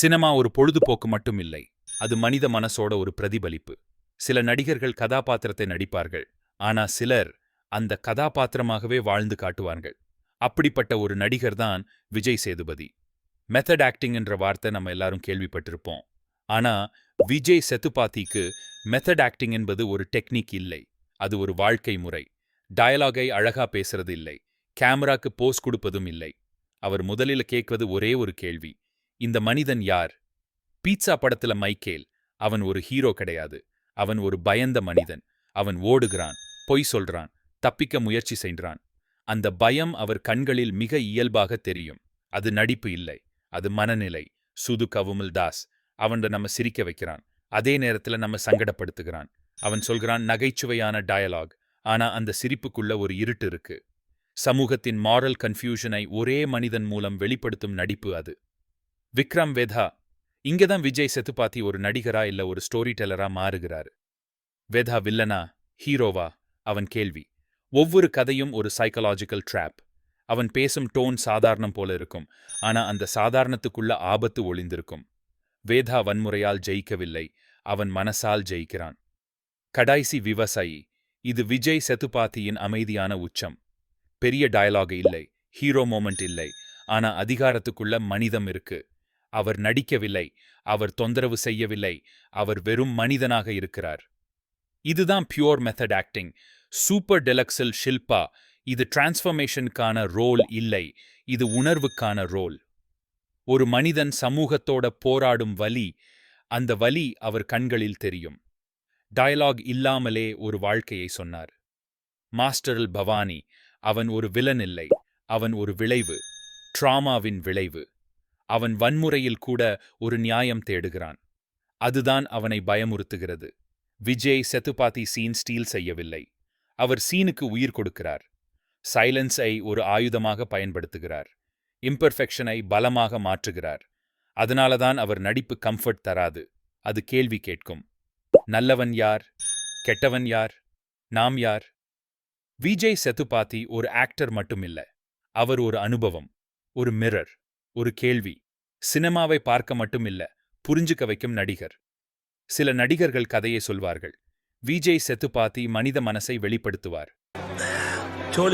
Cinema ஒரு பொழுதுபோக்கு மட்டும் இல்லை அது மனித மனசோட ஒரு பிரதிபலிப்பு. சில நடிகர்கள் கதாபாத்திரத்தை நடிப்பார்கள் ஆனா சிலர் அந்த கதாபாத்திரமாகவே வாழ்ந்து காட்டுவார்கள். அப்படிப்பட்ட ஒரு நடிகர் தான் விஜய் சேதுபதி. மெத்தட் ஆக்டிங் என்ற வார்த்தை நம்ம எல்லாரும் கேள்விப்பட்டிருப்போம். ஆனா விஜய் செத்துபாத்திக்கு மெத்தட் ஆக்டிங் என்பது ஒரு டெக்னிக் இல்லை அது ஒரு வாழ்க்கை முறை. டயலாகை அழகா பேசுறது இல்லை கேமராக்கு போஸ் கொடுப்பதும் இல்லை. அவர் முதலில் கேட்பது ஒரே ஒரு கேள்வி இந்த மனிதன் யார்? பீட்சா படத்துல மைக்கேல் அவன் ஒரு ஹீரோ கிடையாது. அவன் ஒரு பயந்த மனிதன். அவன் ஓடுகிறான் பொய் சொல்றான் தப்பிக்க முயற்சி செய்கிறான். அந்த பயம் அவர் கண்களில் மிக இயல்பாக தெரியும். அது நடிப்பு இல்லை அது மனநிலை. சுது கவுமல் தாஸ் அவன் நம்ம சிரிக்க வைக்கிறான். அதே நேரத்துல நம்ம சங்கடப்படுத்துகிறான். அவன் சொல்கிறான் நகைச்சுவையான டயலாக். ஆனா அந்த சிரிப்புக்குள்ள ஒரு இருட்டு இருக்கு. சமூகத்தின் மாரல் கன்ஃபியூஷனை ஒரே மனிதன் மூலம் வெளிப்படுத்தும் நடிப்பு அது. விக்ரம் வேதா. இங்கதான் விஜய் செத்துப்பாத்தி ஒரு நடிகரா இல்ல ஒரு ஸ்டோரி டெல்லரா மாறுகிறாரு. வெதா வில்லனா ஹீரோவா? அவன் கேள்வி. ஒவ்வொரு கதையும் ஒரு சைக்கலாஜிக்கல் ட்ராப் அவன் பேசும் டோன் சாதாரணம் போல இருக்கும். ஆனா அந்த சாதாரணத்துக்குள்ள ஆபத்து ஒளிந்திருக்கும். வேதா வன்முறையால் ஜெயிக்கவில்லை. அவன் மனசால் ஜெயிக்கிறான். கடைசி விவசாயி. இது விஜய் செத்துப்பாத்தியின் அமைதியான உச்சம். பெரிய டயலாக் இல்லை. ஹீரோ மோமெண்ட் இல்லை. ஆனா அதிகாரத்துக்குள்ள மனிதம் இருக்கு. அவர் நடிக்கவில்லை அவர் தொந்தரவு செய்யவில்லை அவர் வெறும் மனிதனாக இருக்கிறார். இதுதான் பியூர் மெத்தட் ஆக்டிங் சூப்பர் டெலக்ஸில் ஷில்பா இது டிரான்ஸ்ஃபர்மேஷனுக்கான ரோல் இல்லை இது உணர்வுக்கான ரோல் ஒரு மனிதன் சமூகத்தோட போராடும் வலி அந்த வலி அவர் கண்களில் தெரியும். டயலாக் இல்லாமலே ஒரு வாழ்க்கையை சொன்னார். மாஸ்டரல் பவானி அவன் ஒரு விலன் இல்லை அவன் ஒரு விளைவு ட்ராமாவின் விளைவு. அவன் வன்முறையில் கூட ஒரு நியாயம் தேடுகிறான். அதுதான் அவனை பயமுறுத்துகிறது. விஜய் செத்துப்பாத்தி சீன் ஸ்டீல் செய்யவில்லை. அவர் சீனுக்கு உயிர் கொடுக்கிறார். சைலன்ஸை ஒரு ஆயுதமாக பயன்படுத்துகிறார். இம்பர்ஃபெக்ஷனை பலமாக மாற்றுகிறார். அதனாலதான் அவர் நடிப்பு கம்ஃபர்ட் தராது. அது கேள்வி கேட்கும். நல்லவன் யார்? கெட்டவன் யார்? நாம் யார்? விஜய் செத்துப்பாத்தி ஒரு ஆக்டர் மட்டுமில்ல. அவர் ஒரு அனுபவம் ஒரு மிரர் ஒரு கேள்வி. சினிமாவை பார்க்க மட்டும் இல்ல புரிஞ்சுக்க வைக்கும் நடிகர். சில நடிகர்கள் கதையை சொல்வார்கள். விஜய் செத்துப்பாத்தி மனித மனசை வெளிப்படுத்துவார்.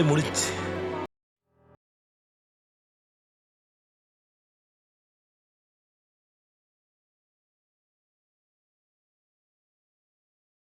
முடிச்சு.